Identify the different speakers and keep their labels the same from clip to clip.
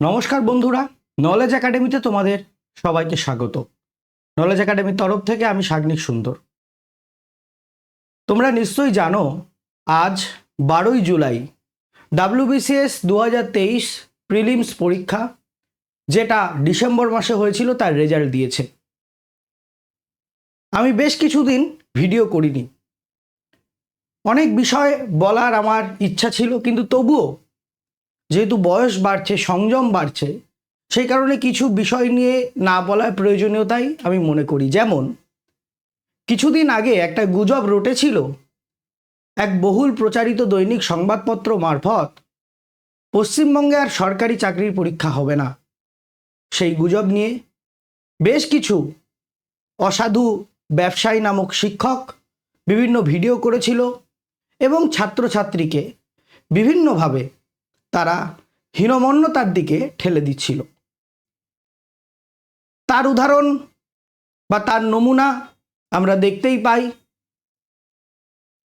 Speaker 1: নমস্কার বন্ধুরা নলেজ একাডেমিতে তোমাদের সবাইকে স্বাগত। নলেজ একাডেমির তরফ থেকে আমি সাগ্নিক সুন্দর। তোমরা নিশ্চয়ই জানো, আজ বারোই জুলাই ডাব্লিউবিসিএস দু হাজার তেইশ প্রিলিমস পরীক্ষা, যেটা ডিসেম্বর মাসে হয়েছিল, তার রেজাল্ট দিয়েছে। আমি বেশ কিছুদিন ভিডিও করিনি। অনেক বিষয় বলার আমার ইচ্ছা ছিল, কিন্তু তবুও যেহেতু বয়স বাড়ছে, সংযম বাড়ছে, সেই কারণে কিছু বিষয় নিয়ে না বলার প্রয়োজনীয়তাই আমি মনে করি। যেমন, কিছুদিন আগে একটা গুজব রটেছিল। এক বহুল প্রচারিত দৈনিক সংবাদপত্র মারফত, পশ্চিমবঙ্গে আর সরকারি চাকরির পরীক্ষা হবে না। সেই গুজব নিয়ে বেশ কিছু অসাধু ব্যবসায়ী নামক শিক্ষক বিভিন্ন ভিডিও করেছিল এবং ছাত্রছাত্রীকে বিভিন্নভাবে তারা হীনমন্যতার দিকে ঠেলে দিচ্ছিল। তার উদাহরণ বা তার নমুনা আমরা দেখতেই পাই।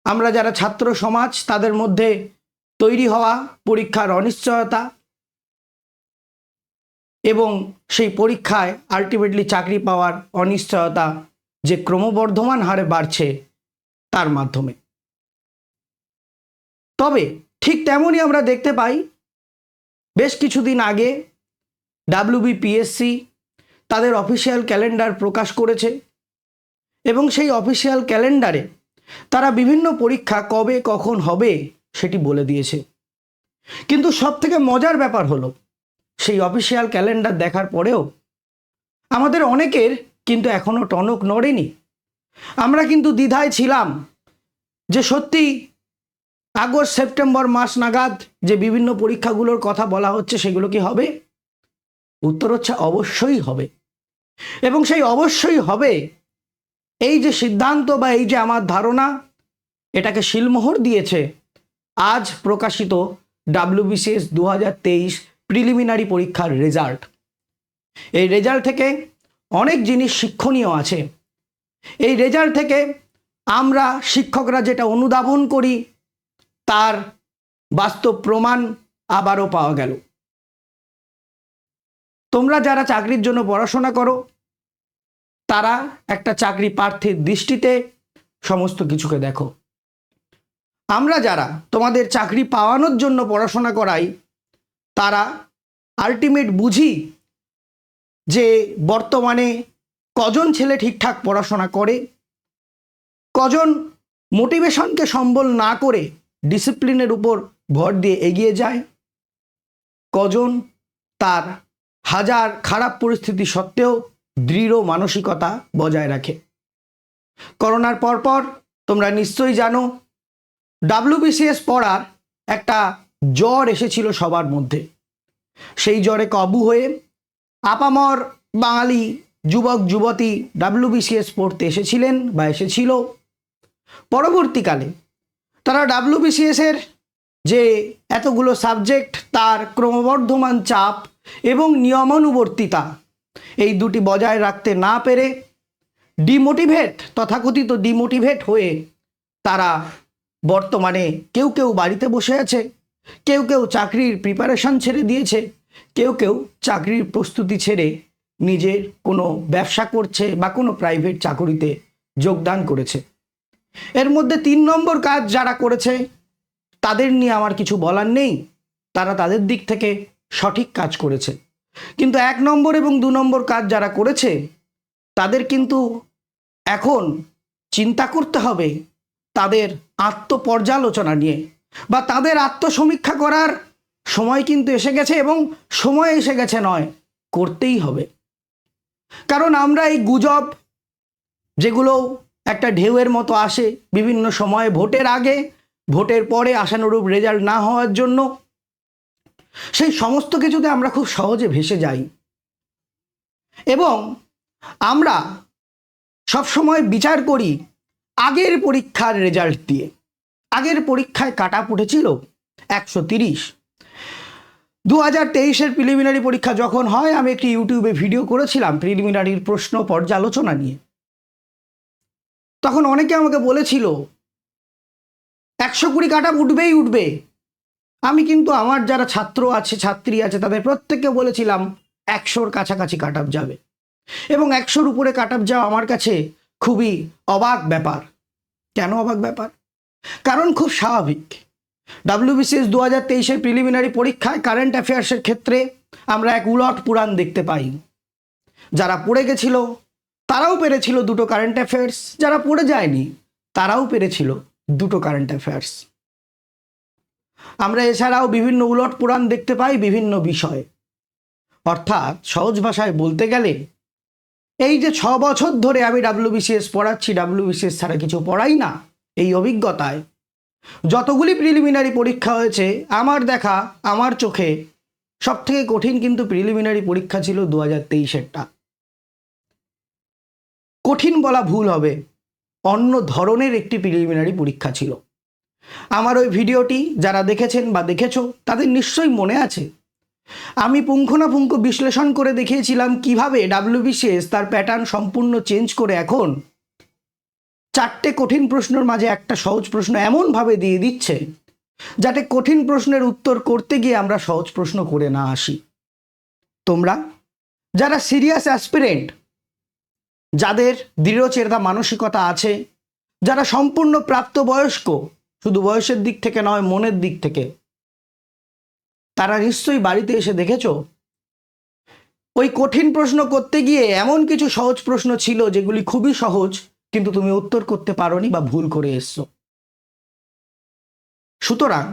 Speaker 1: আমরা যারা ছাত্র সমাজ, তাদের মধ্যে তৈরি হওয়া পরীক্ষার অনিশ্চয়তা এবং সেই পরীক্ষায় আলটিমেটলি চাকরি পাওয়ার অনিশ্চয়তা যে ক্রমবর্ধমান হারে বাড়ছে তার মাধ্যমে। তবে ঠিক তেমনই আমরা দেখতে পাই বেশ কিছুদিন আগে ডাব্লিউবিপিএসসি তাদের অফিসিয়াল ক্যালেন্ডার প্রকাশ করেছে এবং সেই অফিসিয়াল ক্যালেন্ডারে তারা বিভিন্ন পরীক্ষা কবে, কখন হবে সেটি বলে দিয়েছে। কিন্তু সব থেকে মজার ব্যাপার হলো, সেই অফিসিয়াল ক্যালেন্ডার দেখার পরেও আমাদের অনেকের কিন্তু এখনও টনক নড়েনি। আমরা কিন্তু দ্বিধায় ছিলাম যে সত্যি আগস্ট, সেপ্টেম্বর মাস নাগাদ যে বিভিন্ন পরীক্ষাগুলোর কথা বলা হচ্ছে, সেগুলো কি হবে? উত্তর হচ্ছে অবশ্যই হবে। এবং সেই অবশ্যই হবে, এই যে সিদ্ধান্ত বা এই যে আমার ধারণা, এটাকে শিলমোহর দিয়েছে আজ প্রকাশিত ডাব্লিউবিসিএস দু হাজার তেইশ প্রিলিমিনারি পরীক্ষার রেজাল্ট। এই রেজাল্ট থেকে অনেক জিনিস শিক্ষণীয় আছে। এই রেজাল্ট থেকে আমরা শিক্ষকরা যেটা অনুধাবন করি তার বাস্তব প্রমাণ আবারও পাওয়া গেল। তোমরা যারা চাকরির জন্য পড়াশোনা করো, তারা একটা চাকরি প্রার্থীর দৃষ্টিতে সমস্ত কিছুকে দেখো। আমরা যারা তোমাদের চাকরি পাওয়ানোর জন্য পড়াশোনা করাই, তারা আলটিমেট বুঝি যে বর্তমানে কজন ছেলে ঠিকঠাক পড়াশোনা করে, কজন মোটিভেশনকে সম্বল না করে ডিসিপ্লিনের উপর ভর দিয়ে এগিয়ে যায়। কজন? তার। হাজার খারাপ পরিস্থিতি সত্ত্বেও দৃঢ় মানসিকতা বজায় রাখে। করোনার পরপর তোমরা নিশ্চয়ই জানো, ডাব্লিউবিসিএস পড়ার একটা জ্বর এসেছিল সবার মধ্যে। সেই জ্বরে কাবু হয়ে আপামর বাঙালি যুবক, যুবতী ডাব্লিউবিসিএস পড়তে এসেছিলেন বা এসেছিল। পরবর্তীকালে তারা ডাব্লিউবিসিএসের যে এতগুলো সাবজেক্ট তার ক্রমবর্ধমান চাপ এবং নিয়মানুবর্তিতা, এই দুটি বজায় রাখতে না পেরে ডিমোটিভেট তথাকথিত ডিমোটিভেট হয়ে তারা বর্তমানে কেউ কেউ বাড়িতে বসে আছে, কেউ কেউ চাকরির প্রিপারেশন ছেড়ে দিয়েছে, কেউ কেউ চাকরির প্রস্তুতি ছেড়ে নিজের কোনো ব্যবসা করছে বা কোনো প্রাইভেট চাকরিতে যোগদান করেছে। এর মধ্যে তিন নম্বর কাজ যারা করেছে, তাদের নিয়ে আমার কিছু বলার নেই। তারা তাদের দিক থেকে সঠিক কাজ করেছে। কিন্তু এক নম্বর এবং দু নম্বর কাজ যারা করেছে, তাদের কিন্তু এখন চিন্তা করতে হবে তাদের আত্মপর্যালোচনা নিয়ে বা তাদের আত্মসমীক্ষা করার সময় কিন্তু এসে গেছে এবং সময় এসে গেছে নয়, করতেই হবে। কারণ আমরা এই গুজব যেগুলো একটা ঢেউয়ের মতো আসে বিভিন্ন সময়ে ভোটের আগে, ভোটের পরে আশানুরূপ রেজাল্ট না হওয়ার জন্য। সেই সমস্ত কিছুতে আমরা খুব সহজে ভেসে যাই। এবং আমরা সবসময় বিচার করি আগের পরীক্ষার রেজাল্ট দিয়ে। আগের পরীক্ষায় কাটা পড়েছিল একশো তিরিশ। দু হাজার তেইশের প্রিলিমিনারি পরীক্ষা যখন হয়, আমি একটি ইউটিউবে ভিডিও করেছিলাম, প্রিলিমিনারির প্রশ্ন পর্যালোচনা নিয়ে। তখন অনেকে আমাকে বলেছিল, একশো কুড়ি কাটা উঠবেই উঠবে। আমি কিন্তু আমার যারা ছাত্র আছে, ছাত্রী আছে, তাদের প্রত্যেককে বলেছিলাম, একশোর কাছাকাছি কাট যাবে। এবং একশোর উপরে কাট যাওয়া আমার কাছে খুবই অবাক ব্যাপার। কেন অবাক ব্যাপার? কারণ খুব স্বাভাবিক। ডাব্লিউবিসিএস দু হাজার তেইশের প্রিলিমিনারি পরীক্ষায় কারেন্ট অ্যাফেয়ার্সের ক্ষেত্রে আমরা এক উলট পুরাণ দেখতে পাই। যারা পড়ে গেছিল তারাও পেরেছিল দুটো কারেন্ট অ্যাফেয়ার্স যারা পড়ে যায়নি, তারাও পেরেছিল দুটো কারেন্ট অ্যাফেয়ার্স আমরা এছাড়াও বিভিন্ন উলট পুরাণ দেখতে পাই বিভিন্ন বিষয়ে। অর্থাৎ সহজ ভাষায় বলতে গেলে, এই যে ছ বছর ধরে আমি ডাব্লিউবিসিএস পড়াচ্ছি ডাব্লিউবিসিএস ছাড়া কিছু পড়াই না এই অভিজ্ঞতায়। যতগুলি প্রিলিমিনারি পরীক্ষা হয়েছে, আমার দেখা, আমার চোখে সব থেকে কঠিন কিন্তু প্রিলিমিনারি পরীক্ষা ছিল দু হাজার তেইশেরটা। কঠিন বলা ভুল হবে। অন্য ধরনের একটি প্রিলিমিনারি পরীক্ষা ছিল। আমার ওই ভিডিওটি যারা দেখেছেন বা দেখেছ, তাদের নিশ্চয়ই মনে আছে। আমি পুঙ্খানুপুঙ্খ বিশ্লেষণ করে দেখিয়েছিলাম কীভাবে ডাব্লিউবিসিএস তার প্যাটার্ন সম্পূর্ণ চেঞ্জ করে এখন চারটে কঠিন প্রশ্নের মাঝে একটা সহজ প্রশ্ন এমনভাবে দিয়ে দিচ্ছে, যাতে কঠিন প্রশ্নের উত্তর করতে গিয়ে আমরা সহজ প্রশ্ন করে না আসি। তোমরা, যারা সিরিয়াস অ্যাসপিরেন্ট যাদের দৃঢ়চেতা মানসিকতা আছে, যারা সম্পূর্ণ প্রাপ্তবয়স্ক, শুধু বয়সের দিক থেকে নয়, মনের দিক থেকে। তারা নিশ্চয়ই বাড়িতে এসে দেখেছ? ওই কঠিন প্রশ্ন করতে গিয়ে এমন কিছু সহজ প্রশ্ন ছিল যেগুলি খুবই সহজ, কিন্তু তুমি উত্তর করতে পারোনি বা ভুল করে এসছো। সুতরাং,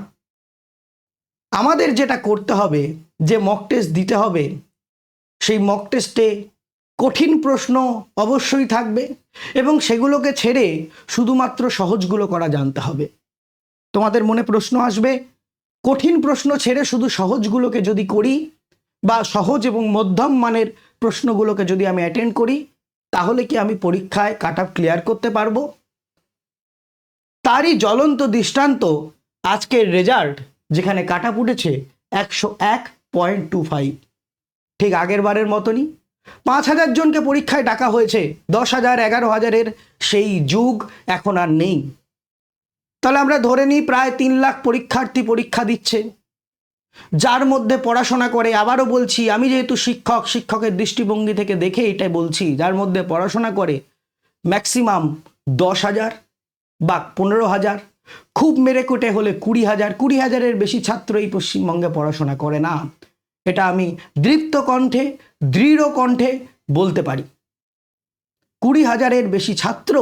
Speaker 1: আমাদের যেটা করতে হবে, যে মক টেস্ট দিতে হবে, সেই মক টেস্টে কঠিন প্রশ্ন অবশ্যই থাকবে এবং সেগুলোকে ছেড়ে শুধুমাত্র সহজগুলো করা জানতে হবে। তোমাদের মনে প্রশ্ন আসবে, কঠিন প্রশ্ন ছেড়ে শুধু সহজগুলোকে যদি করি বা সহজ এবং মধ্যম মানের প্রশ্নগুলোকে যদি আমি অ্যাটেন্ড করি, তাহলে কি আমি পরীক্ষায় কাট আপ ক্লিয়ার করতে পারব? তারই জ্বলন্ত দৃষ্টান্ত আজকের রেজাল্ট যেখানে কাট উঠেছে একশো এক পয়েন্ট টু ফাইভ ঠিক আগের বারের মতনই পাঁচ হাজার জনকে পরীক্ষায় ডাকা হয়েছে, দশ হাজার, এগারো হাজারের সেই যুগ এখন আর নেই। তাহলে আমরা ধরে নিই প্রায় তিন লাখ পরীক্ষার্থী পরীক্ষা দিচ্ছে। যার মধ্যে পড়াশোনা করে, আবারও বলছি, আমি যেহেতু শিক্ষক, শিক্ষকের দৃষ্টিভঙ্গি থেকে দেখে এটাই বলছি, যার মধ্যে পড়াশোনা করে ম্যাক্সিমাম দশ হাজার বা পনেরো হাজার, খুব মেরে কোটে হলে কুড়ি হাজার, কুড়ি হাজারের বেশি ছাত্র এই পশ্চিমবঙ্গে পড়াশোনা করে না। এটা আমি দৃপ্ত কণ্ঠে, দৃঢ় কণ্ঠে বলতে পারি। কুড়ি হাজারের বেশি ছাত্র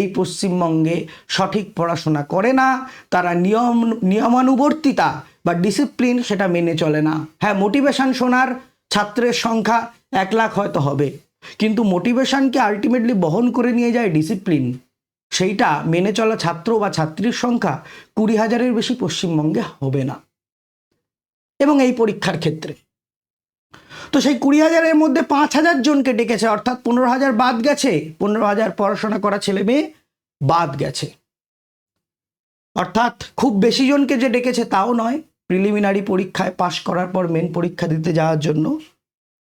Speaker 1: এই পশ্চিমবঙ্গে সঠিক পড়াশোনা করে না, তারা নিয়ম, নিয়মানুবর্তিতা বা ডিসিপ্লিন সেটা মেনে চলে না। হ্যাঁ মোটিভেশান শোনার ছাত্রের সংখ্যা এক লাখ হয়তো হবে, কিন্তু মোটিভেশনকে আলটিমেটলি বহন করে নিয়ে যায় ডিসিপ্লিন সেইটা মেনে চলা ছাত্র বা ছাত্রীর সংখ্যা কুড়ি হাজারের বেশি পশ্চিমবঙ্গে হবে না। এবং এই পরীক্ষার ক্ষেত্রে। তো সেই কুড়ি হাজারের মধ্যে পাঁচ হাজার জনকে ডেকেছে, অর্থাৎ পনেরো হাজার বাদ গেছে, পনেরো হাজার পড়াশোনা করা ছেলে মেয়ে বাদ গেছে। অর্থাৎ খুব বেশি জনকে যে ডেকেছে তাও নয় প্রিলিমিনারি পরীক্ষায় পাশ করার পর মেন পরীক্ষা দিতে যাওয়ার জন্য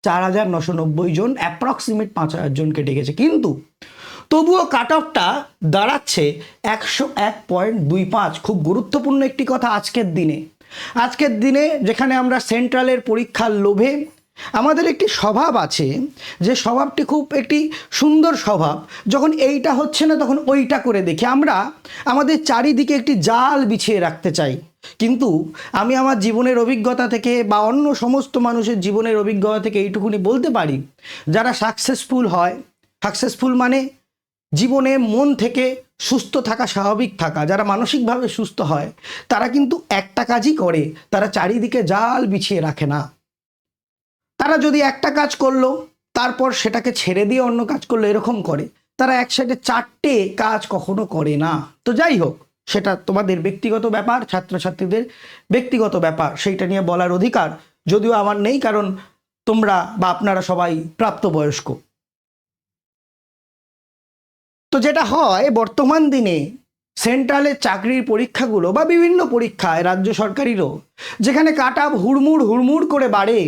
Speaker 1: চার হাজার নশো নব্বই জন অ্যাপ্রক্সিমেট পাঁচ হাজার জনকে ডেকেছে। কিন্তু তবুও কাট অফটা দাঁড়াচ্ছে একশো এক পয়েন্ট দুই পাঁচ। খুব গুরুত্বপূর্ণ একটি কথা আজকের দিনে। আজকের দিনে যেখানে আমরা সেন্ট্রালের পরীক্ষার লোভে, আমাদের একটি স্বভাব আছে যে স্বভাবটি খুব একটি সুন্দর স্বভাব। যখন এইটা হচ্ছে না, তখন ওইটা করে দেখি। আমরা আমাদের চারিদিকে একটি জাল বিছিয়ে রাখতে চাই। কিন্তু আমি আমার জীবনের অভিজ্ঞতা থেকে বা অন্য সমস্ত মানুষের জীবনের অভিজ্ঞতা থেকে এইটুকুনি বলতে পারি, যারা সাকসেসফুল হয়। সাকসেসফুল মানে জীবনে মন থেকে সুস্থ থাকা স্বাভাবিক থাকা, যারা মানসিকভাবে সুস্থ হয়, তারা কিন্তু একটা কাজই করে, তারা চারিদিকে জাল বিছিয়ে রাখে না। তারা যদি একটা কাজ করল, তারপর সেটাকে ছেড়ে দিয়ে অন্য কাজ করল, এরকম করে, তারা একসাথে চারটে কাজ কখনো করে না। তো যাই হোক, সেটা তোমাদের ব্যক্তিগত ব্যাপার, ছাত্রছাত্রীদের ব্যক্তিগত ব্যাপার, সেইটা নিয়ে বলার অধিকার, যদিও আমার নেই, কারণ তোমরা বা আপনারা সবাই প্রাপ্তবয়স্ক। তো যেটা হয়, বর্তমান দিনে সেন্ট্রালের চাকরির পরীক্ষাগুলো বা বিভিন্ন পরীক্ষায় রাজ্য সরকারিরও যেখানে কাট আপ হুড়মুড় হুড়মুড় করে বাড়ে,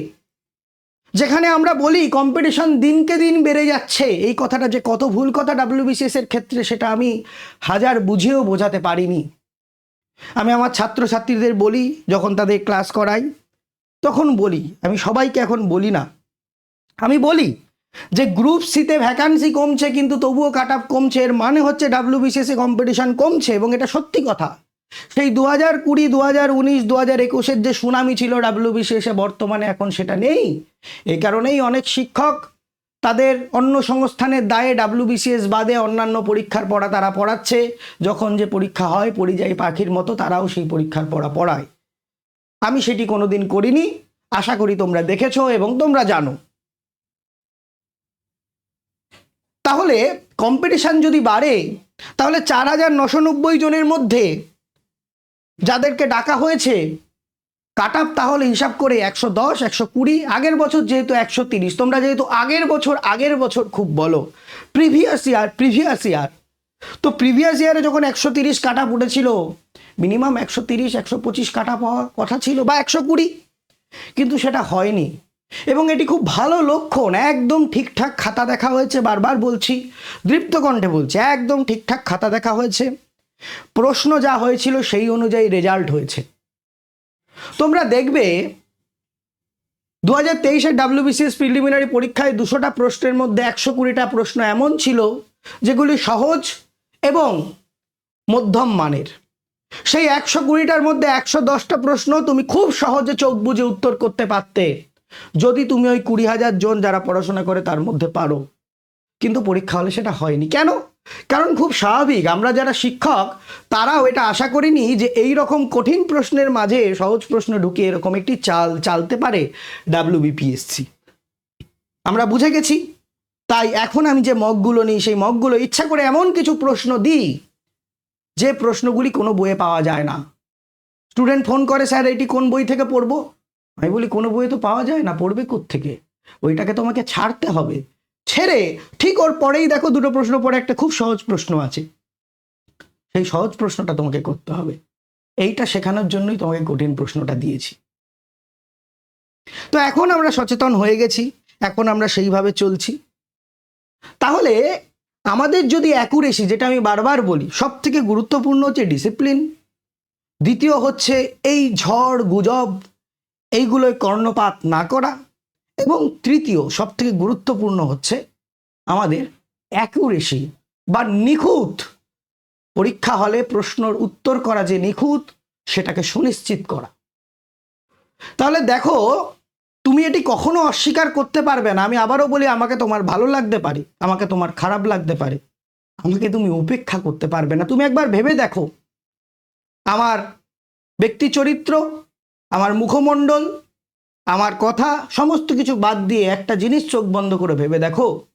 Speaker 1: যেখানে আমরা বলি কম্পিটিশন দিনকে দিন বেড়ে যাচ্ছে, এই কথাটা যে কত ভুল কথা ডাব্লিউবিসিএস এর ক্ষেত্রে সেটা আমি হাজার বুঝেও বোঝাতে পারিনি। আমি আমার ছাত্রছাত্রীদের বলি, যখন তাদের ক্লাস করাই, তখন বলি, আমি সবাইকে এখন বলি না। আমি বলি যে গ্রুপ সিতে ভ্যাকান্সি কমছে, কিন্তু তবুও কাট অফ কমছে, এর মানে হচ্ছে ডাব্লিউ ডাব্লিউবিসিএসে কম্পিটিশন কমছে, এবং এটা সত্যি কথা। সেই দু হাজার কুড়ি দু হাজার উনিশ দু হাজার একুশের যে সুনামি ছিল ডাব্লিউ ডাব্লিউবিসিএসে বর্তমানে এখন সেটা নেই। এই কারণেই অনেক শিক্ষক তাদের অন্য সংস্থানের দায়ে ডাব্লিউবিসিএস বাদে অন্যান্য পরীক্ষার পড়া তারা পড়াচ্ছে। যখন যে পরীক্ষা হয়, পরিযায়ী পাখির মতো তারাও সেই পরীক্ষার পড়া পড়ায়। আমি সেটি কোনোদিন করিনি। আশা করি তোমরা দেখেছ এবং তোমরা জানো। তাহলে কম্পিটিশান যদি বাড়ে, তাহলে চার হাজার নশো নব্বই জনের মধ্যে যাদেরকে ডাকা হয়েছে কাট আপ তাহলে হিসাব করে একশো দশ, একশো কুড়ি, আগের বছর যেহেতু একশো তিরিশ। তোমরা যেহেতু আগের বছর আগের বছর খুব বলো প্রিভিয়াস ইয়ার প্রিভিয়াস ইয়ার তো প্রিভিয়াস ইয়ারে যখন একশো তিরিশ কাটা উঠেছিল মিনিমাম একশো তিরিশ, একশো পঁচিশ কাটা পাওয়ার কথা ছিল, বা একশো কুড়ি। কিন্তু সেটা হয়নি। এবং এটি খুব ভালো লক্ষণ। একদম ঠিকঠাক খাতা দেখা হয়েছে, বারবার বলছি। দৃপ্ত কণ্ঠে বলছি, একদম ঠিকঠাক খাতা দেখা হয়েছে। প্রশ্ন যা হয়েছিল সেই অনুযায়ী রেজাল্ট হয়েছে। তোমরা দেখবে দু হাজার তেইশের ডাব্লিউবিসিএস প্রিলিমিনারি পরীক্ষায় দুশোটা প্রশ্নের মধ্যে একশো কুড়িটা প্রশ্ন এমন ছিল, যেগুলি সহজ এবং মধ্যম মানের। সেই একশো কুড়িটার মধ্যে একশো দশটা প্রশ্ন তুমি খুব সহজে চোখ বুঝে উত্তর করতে পারতে। যদি তুমি ওই কুড়ি হাজার জন যারা পড়াশোনা করে তার মধ্যে পারো। কিন্তু পরীক্ষা হলে সেটা হয়নি। কেন? কারণ খুব স্বাভাবিক, আমরা যারা শিক্ষক, তারাও এটা আশা করিনি যে এই রকম কঠিন প্রশ্নের মাঝে সহজ প্রশ্ন ঢুকিয়ে এরকম একটি চাল চালতে পারে ডাব্লিউবিপিএসসি আমরা বুঝে গেছি। তাই এখন আমি যে মগগুলো নিই, সেই মগগুলো ইচ্ছা করে এমন কিছু প্রশ্ন দিই, যে প্রশ্নগুলি কোনো বইয়ে পাওয়া যায় না। স্টুডেন্ট ফোন করে, স্যার, এটি কোন বই থেকে পড়ব? আমি বলি, কোনো বইয়ে তো পাওয়া যায় না, পড়বে থেকে ওইটাকে তোমাকে ছাড়তে হবে। ছেড়ে, ঠিক ওর পরেই দেখো দুটো প্রশ্ন পরে একটা খুব সহজ প্রশ্ন আছে। সেই সহজ প্রশ্নটা তোমাকে করতে হবে। এইটা শেখানোর জন্যই তোমাকে কঠিন প্রশ্নটা দিয়েছি। তো এখন আমরা সচেতন হয়ে গেছি, এখন আমরা সেইভাবে চলছি। তাহলে আমাদের যদি অ্যাকুরেসি, যেটা আমি বারবার বলি সব থেকে গুরুত্বপূর্ণ হচ্ছে ডিসিপ্লিন, দ্বিতীয় হচ্ছে এই ঝড়, গুজব এইগুলোয় কর্ণপাত না করা এবং তৃতীয় সব থেকে গুরুত্বপূর্ণ হচ্ছে আমাদের অ্যাকুরেসি বা নিখুঁত পরীক্ষা হলে প্রশ্নর উত্তর করা যে নিখুঁত, সেটাকে সুনিশ্চিত করা। তাহলে দেখো, তুমি এটি কখনো অস্বীকার করতে পারবে না। আমি আবারও বলি, আমাকে তোমার ভালো লাগতে পারে, আমাকে তোমার খারাপ লাগতে পারে। আমাকে তুমি উপেক্ষা করতে পারবে না। তুমি একবার ভেবে দেখো, আমার ব্যক্তি চরিত্র মুখমণ্ডল, আমার কথা, সমস্ত কিছু বাদ দিয়ে একটা জিনিস চোখ বন্ধ করে ভেবে দেখো।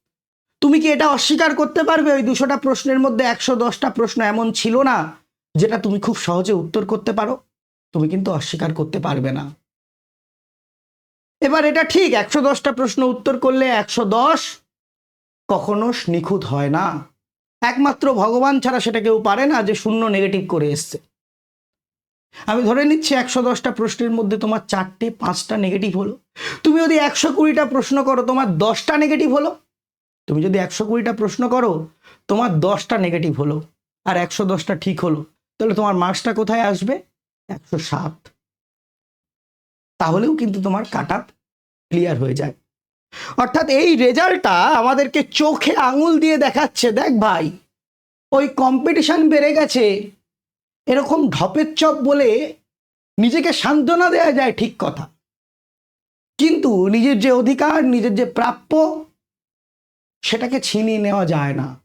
Speaker 1: তুমি কি এটা অস্বীকার করতে পারবে? ওই দুশোটা প্রশ্নের মধ্যে একশো দশটা প্রশ্ন এমন ছিল না যেটা তুমি খুব সহজে উত্তর করতে পারো? তুমি কিন্তু অস্বীকার করতে পারবে না। এবার এটা ঠিক, একশো দশটা প্রশ্ন উত্তর করলে একশো দশ কখনো নিখুঁত হয় না। একমাত্র ভগবান ছাড়া সেটা কেউ পারে না যে শূন্য নেগেটিভ করে এসছে। আমি ধরে নিচ্ছি একশো দশটা প্রশ্নের মধ্যে তোমার চারটে, পাঁচটা নেগেটিভ হলো। তুমি যদি একশো কুড়িটা প্রশ্ন করো, তোমার দশটা নেগেটিভ হলো। তুমি যদি একশো কুড়িটা প্রশ্ন করো, তোমার দশটা নেগেটিভ হলো। আর একশো দশটা ঠিক হলো। তাহলে তোমার মার্কসটা কোথায় আসবে? একশো সাত। তাহলেও কিন্তু তোমার কাট ক্লিয়ার হয়ে যায়। অর্থাৎ এই রেজাল্টটা আমাদেরকে চোখে আঙুল দিয়ে দেখাচ্ছে। দেখ ভাই, ওই কম্পিটিশন বেড়ে গেছে। এরকম ঢপের চপ বলে নিজেকে সান্ত্বনা দেওয়া যায় ঠিক কথা। কিন্তু নিজের যে অধিকার, নিজের যে প্রাপ্য, সেটাকে ছিনিয়ে নেওয়া যায় না।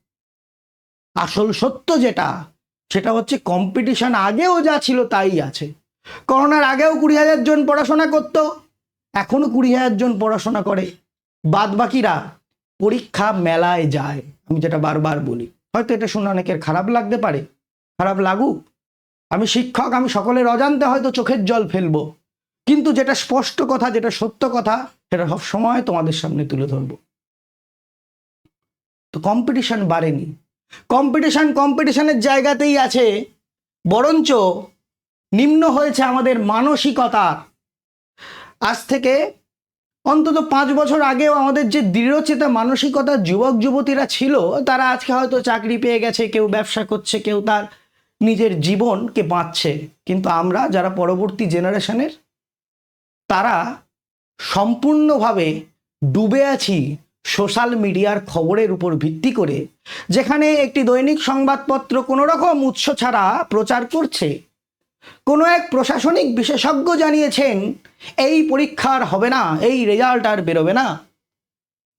Speaker 1: আসল সত্য যেটা, সেটা হচ্ছে কম্পিটিশন আগেও যা ছিল তাই আছে। করোনার আগেও কুড়ি হাজার জন পড়াশোনা করত, এখনও কুড়ি হাজার জন পড়াশোনা করে। বাদ বাকিরা পরীক্ষা মেলায় যায়। আমি যেটা বারবার বলি, হয়তো এটা শুনে অনেকের খারাপ লাগতে পারে, খারাপ লাগুক আমি শিক্ষক, আমি সকলের অজান্তে হয়তো চোখের জল ফেলব। কিন্তু যেটা স্পষ্ট কথা, যেটা সত্য কথা, সেটা সব সময় তোমাদের সামনে তুলে ধরবো। তো কম্পিটিশন বাড়েনি। কম্পিটিশন কম্পিটিশনের জায়গাতেই আছে, বরঞ্চ নিম্ন হয়েছে আমাদের মানসিকতা। আজ থেকে অন্তত পাঁচ বছর আগেও আমাদের যে দৃঢ়চেতা মানসিকতা যুবক যুবতীরা ছিল, তারা আজকে হয়তো চাকরি পেয়ে গেছে, কেউ ব্যবসা করছে, কেউ তার নিজের জীবনকে বাঁচছে। কিন্তু আমরা যারা পরবর্তী জেনারেশনের, তারা সম্পূর্ণভাবে ডুবে আছি সোশ্যাল মিডিয়ার খবরের উপর ভিত্তি করে, যেখানে একটি দৈনিক সংবাদপত্র কোনো রকম উৎস ছাড়া প্রচার করছে। কোনো এক প্রশাসনিক বিশেষজ্ঞ জানিয়েছেন, এই পরীক্ষার হবে না, এই রেজাল্ট আর বেরোবে না।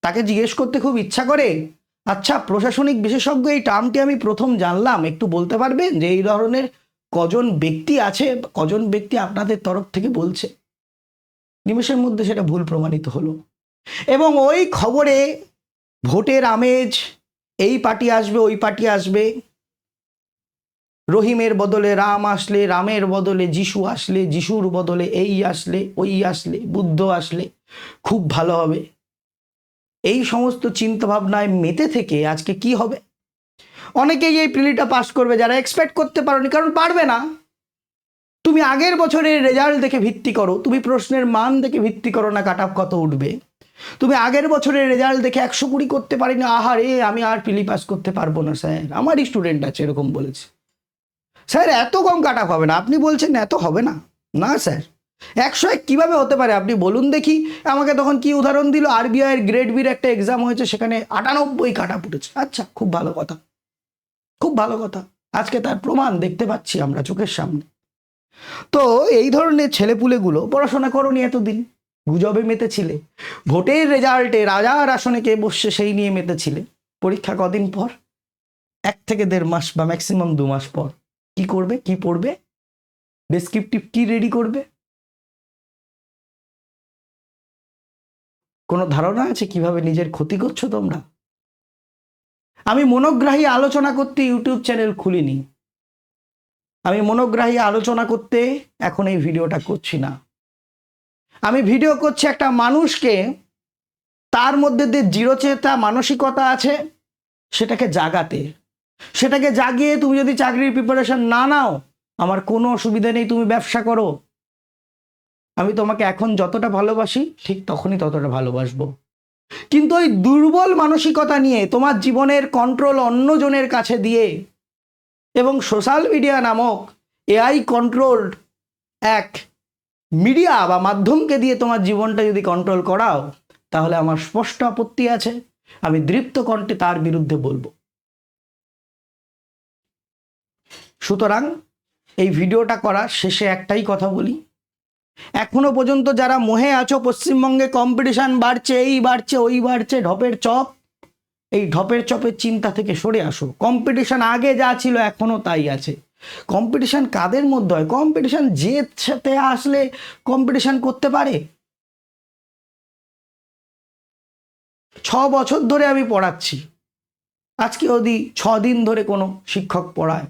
Speaker 1: তাকে জিজ্ঞেস করতে খুব ইচ্ছা করে আচ্ছা প্রশাসনিক বিশেষজ্ঞ এই টার্মটি আমি প্রথম জানলাম। একটু বলতে পারবেন যে এই ধরনের কজন ব্যক্তি আছে, কজন ব্যক্তি আপনাদের তরফ থেকে বলছে? নিমেষের মধ্যে সেটা ভুল প্রমাণিত হলো। এবং ওই খবরে ভোটের আমেজ, এই পার্টি আসবে, ওই পার্টি আসবে। রহিমের বদলে রাম আসলে, রামের বদলে যিশু আসলে, যিশুর বদলে এই আসলে, ওই আসলে, বুদ্ধ আসলে। খুব ভালো হবে। এই সমস্ত চিন্তাভাবনায় মেতে থেকে আজকে কি হবে? অনেকেই এই প্রিলিটা পাস করবে যারা এক্সপেক্ট করতে পারোনি, কারণ পারবে না। তুমি আগের বছরের রেজাল্ট দেখে ভিত্তি করো, তুমি প্রশ্নের মান দেখে ভিত্তি করো না কাট কত উঠবে। তুমি আগের বছরের রেজাল্ট দেখে একশো কুড়ি করতে পারি না আহারে আমি আর পিলি পাস করতে পারব না, স্যার। আমারই স্টুডেন্ট আছে, এরকম বলেছে। স্যার, এত কম কাট হবে না। আপনি বলছেন এত হবে না। না, স্যার। একশো এক কীভাবে হতে পারে? আপনি বলুন দেখি। আমাকে তখন কি উদাহরণ দিল? আরবিআইয়ের গ্রেড বির একটা এক্সাম হয়েছে, সেখানে আটানব্বই কাটা উঠেছে আচ্ছা খুব ভালো কথা। খুব ভালো কথা। আজকে তার প্রমাণ দেখতে পাচ্ছি আমরা চোখের সামনে। তো এই ধরনের ছেলেপুলেগুলো পড়াশোনা করনি এতদিন। গুজবে মেতেছিলে। ভোটের রেজাল্টে রাজার আসনে কে বসছে সেই নিয়ে মেতেছিলে। পরীক্ষা কদিন পর? এক থেকে দেড় মাস বা ম্যাক্সিমাম দু মাস পর। কি করবে? কি পড়বে? ডেসক্রিপটিভ কি রেডি করবে? কোনো ধারণা আছে কীভাবে নিজের ক্ষতি করছ তোমরা? আমি মনোগ্রাহী আলোচনা করতে ইউটিউব চ্যানেল খুলিনি। আমি মনোগ্রাহী আলোচনা করতে এখন এই ভিডিওটা করছি না। আমি ভিডিও করছি একটা মানুষকে, তার মধ্যে যে জিরোচেতা মানসিকতা আছে, সেটাকে জাগাতে। সেটাকে জাগিয়ে তুমি যদি চাকরির প্রিপারেশন না নাও, আমার কোনো অসুবিধা নেই, তুমি ব্যবসা করো। আমি তোমাকে এখন যতটা ভালোবাসি, ঠিক তখনই ততটা ভালোবাসবো। কিন্তু ওই দুর্বল মানসিকতা নিয়ে, তোমার জীবনের কন্ট্রোল অন্যজনের কাছে দিয়ে এবং সোশ্যাল মিডিয়া নামক এআই কন্ট্রোলড এক মিডিয়া বা মাধ্যমকে দিয়ে তোমার জীবনটা যদি কন্ট্রোল করাও, তাহলে আমার স্পষ্ট আপত্তি আছে, আমি দৃপ্ত কণ্ঠে তার বিরুদ্ধে বলব। সুতরাং এই ভিডিওটা করার শেষে একটাই কথা বলি এখনও পর্যন্ত যারা মোহে আছো, পশ্চিমবঙ্গে কম্পিটিশন বাড়ছে, এই বাড়ছে, ওই বাড়ছে, ঢপের চপ। এই ঢপের চপের চিন্তা থেকে সরে আসো। কম্পিটিশন আগে যা ছিল, এখনও তাই আছে। কম্পিটিশন কাদের মধ্যে হয়? কম্পিটিশন যে সাথে আসলে কম্পিটিশন করতে পারে? ছ বছর ধরে আমি পড়াচ্ছি। আজকে যদি ছ দিন ধরে কোনো শিক্ষক পড়ায়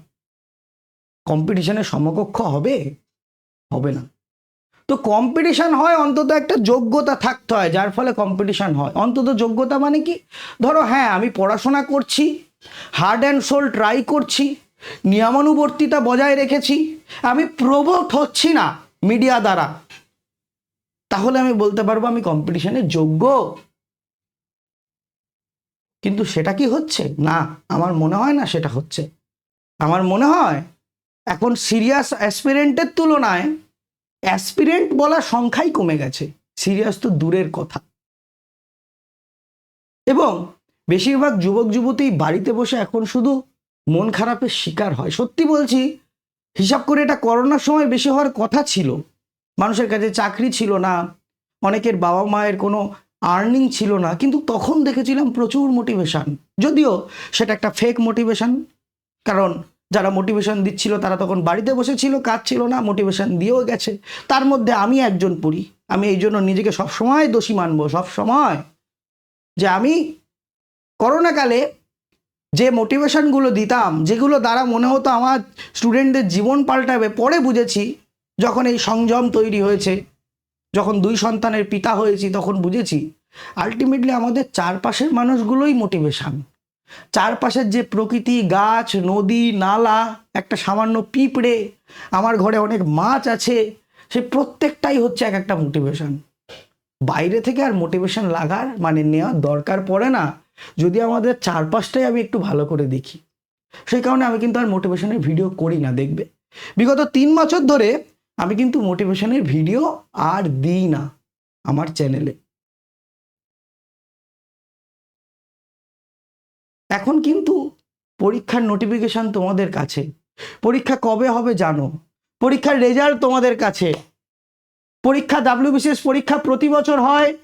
Speaker 1: কম্পিটিশনের সমকক্ষ হবে? হবে না। তো কম্পিটিশান হয় অন্তত একটা যোগ্যতা থাকতে হয়, যার ফলে কম্পিটিশান হয়। অন্তত যোগ্যতা মানে কি? ধরো হ্যাঁ আমি পড়াশোনা করছি হার্ড অ্যান্ড সোল ট্রাই করছি, নিয়মানুবর্তিতা বজায় রেখেছি, আমি প্রবোট হচ্ছি না মিডিয়া দ্বারা। তাহলে আমি বলতে পারব আমি কম্পিটিশনের যোগ্য। কিন্তু সেটা কি হচ্ছে? না, আমার মনে হয় না সেটা হচ্ছে। আমার মনে হয় এখন সিরিয়াস অ্যাসপিরেন্টের তুলনায় অ্যাসপিরেন্ট বলার সংখ্যাই কমে গেছে। সিরিয়াস তো দূরের কথা। এবং বেশিরভাগ যুবক যুবতী বাড়িতে বসে এখন শুধু মন খারাপের শিকার হয়। সত্যি বলছি, হিসাব করে এটা করোনার সময় বেশি হওয়ার কথা ছিল। মানুষের কাছে চাকরি ছিল না, অনেকের বাবা মায়ের কোনো আর্নিং ছিল না, কিন্তু তখন দেখেছিলাম প্রচুর মোটিভেশান যদিও সেটা একটা ফেক মোটিভেশান কারণ যারা মোটিভেশন দিচ্ছিল তারা তখন বাড়িতে বসেছিল, কাজ ছিল না মোটিভেশন দিয়েও গেছে। তার মধ্যে আমি একজন পড়ি আমি এই জন্য নিজেকে সবসময় দোষী মানব, সবসময়। যে আমি করোনাকালে যে মোটিভেশনগুলো দিতাম, যেগুলো দ্বারা মনে হতো আমার স্টুডেন্টদের জীবন পাল্টাবে, পরে বুঝেছি যখন এই সংযম তৈরি হয়েছে, যখন দুই সন্তানের পিতা হয়েছি তখন বুঝেছি আলটিমেটলি আমাদের চারপাশের মানুষগুলোই মোটিভেশন চারপাশের যে প্রকৃতি, গাছ, নদী, নালা, একটা সামান্য পিঁপড়ে, আমার ঘরে অনেক মাছ আছে, সে প্রত্যেকটাই হচ্ছে এক একটা মোটিভেশন বাইরে থেকে আর মোটিভেশন লাগার মানে নেওয়ার দরকার পড়ে না, যদি আমাদের চারপাশটাই আমি একটু ভালো করে দেখি। সেই কারণে আমি কিন্তু আর মোটিভেশনের ভিডিও করি না, দেখবে? বিগত তিন বছর ধরে আমি কিন্তু মোটিভেশনের ভিডিও আর দিই না আমার চ্যানেলে এখন কিন্তু পরীক্ষার নোটিফিকেশন তোমাদের কাছে। পরীক্ষা কবে হবে জানো? পরীক্ষার রেজাল্ট তোমাদের কাছে। পরীক্ষা ডাব্লিউবিসিএস পরীক্ষা প্রতি বছর হয়,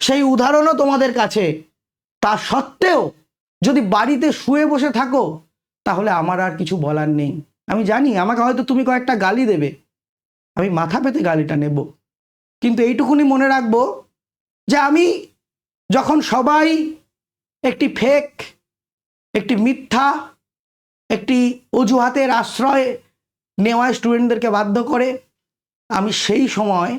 Speaker 1: সেই উদাহরণও তোমাদের কাছে। তা সত্ত্বেও যদি বাড়িতে শুয়ে বসে থাকো, তাহলে আমার আর কিছু বলার নেই। আমি জানি, আমাকে হয়তো তুমি কয়েকটা গালি দেবে। আমি মাথা পেতে গালিটা নেব। কিন্তু এইটুকুনি মনে রাখব যে আমি যখন সবাই একটি ফেক একটি মিথ্যা, একটি অজুহাতের আশ্রয় নেওয়ায় স্টুডেন্টদেরকে বাধ্য করে। আমি সেই সময়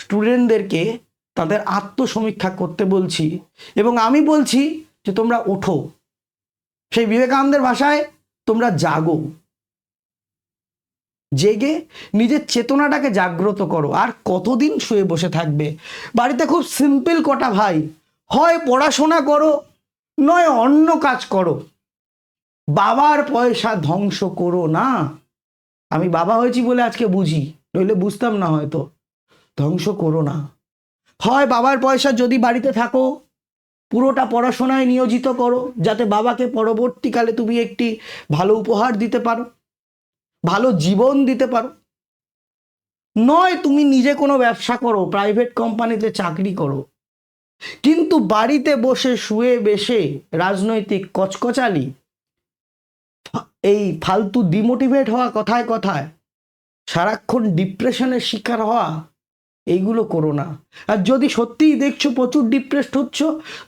Speaker 1: স্টুডেন্টদেরকে তাদের আত্মসমীক্ষা করতে বলছি এবং আমি বলছি যে তোমরা ওঠো। সেই বিবেকানন্দের ভাষায় তোমরা জাগো। জেগে নিজের চেতনাটাকে জাগ্রত করো। আর কতদিন শুয়ে বসে থাকবে? বাড়িতে খুব সিম্পল কটা ভাই। হয় পড়াশোনা করো নয়, অন্য কাজ করো। বাবার পয়সা ধ্বংস করো না। আমি বাবা হয়েছি বলে আজকে বুঝি, নইলে বুঝতাম না হয়তো। ধ্বংস করো না। হয় বাবার পয়সা যদি বাড়িতে থাকো, পুরোটা পড়াশোনায় নিয়োজিত করো, যাতে বাবাকে পরবর্তীকালে তুমি একটি ভালো উপহার দিতে পারো, ভালো জীবন দিতে পারো। নয়, তুমি নিজে কোনো ব্যবসা করো প্রাইভেট কোম্পানিতে চাকরি করো। কিন্তু বাড়িতে বসে, শুয়ে বেশে রাজনৈতিক কচকচালি, এই ফালতু ডিমোটিভেট হওয়া কথায় কথায়, সারাক্ষণ ডিপ্রেশনের শিকার হওয়া, এইগুলো করো না। আর যদি সত্যিই দেখছ প্রচুর ডিপ্রেসড হচ্ছ,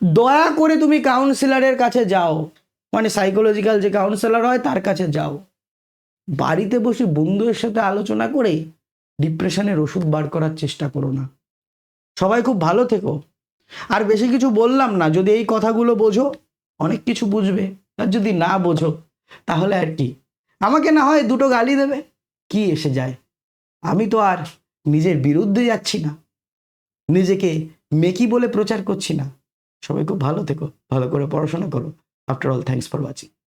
Speaker 1: দয়া করে তুমি কাউন্সিলরের কাছে যাও। মানে সাইকোলজিক্যাল যে কাউন্সিলর হয়, তার কাছে যাও। বাড়িতে বসে বন্ধুদের সাথে আলোচনা করে ডিপ্রেশনের ওষুধ বার করার চেষ্টা করো না। সবাই খুব ভালো থেকো। আর বেশি কিছু বললাম না, যদি এই কথাগুলো বোঝো, অনেক কিছু বুঝবে। আর যদি না বোঝো, তাহলে আর কি? আমাকে না হয় দুটো গালি দেবে? কি এসে যায়? আমি তো আর নিজের বিরুদ্ধে যাচ্ছি না। নিজেকে মেকি বলে প্রচার করছি না। সবাই খুব ভালো থেকো, ভালো করে পড়াশোনা করো। After all thanks for watching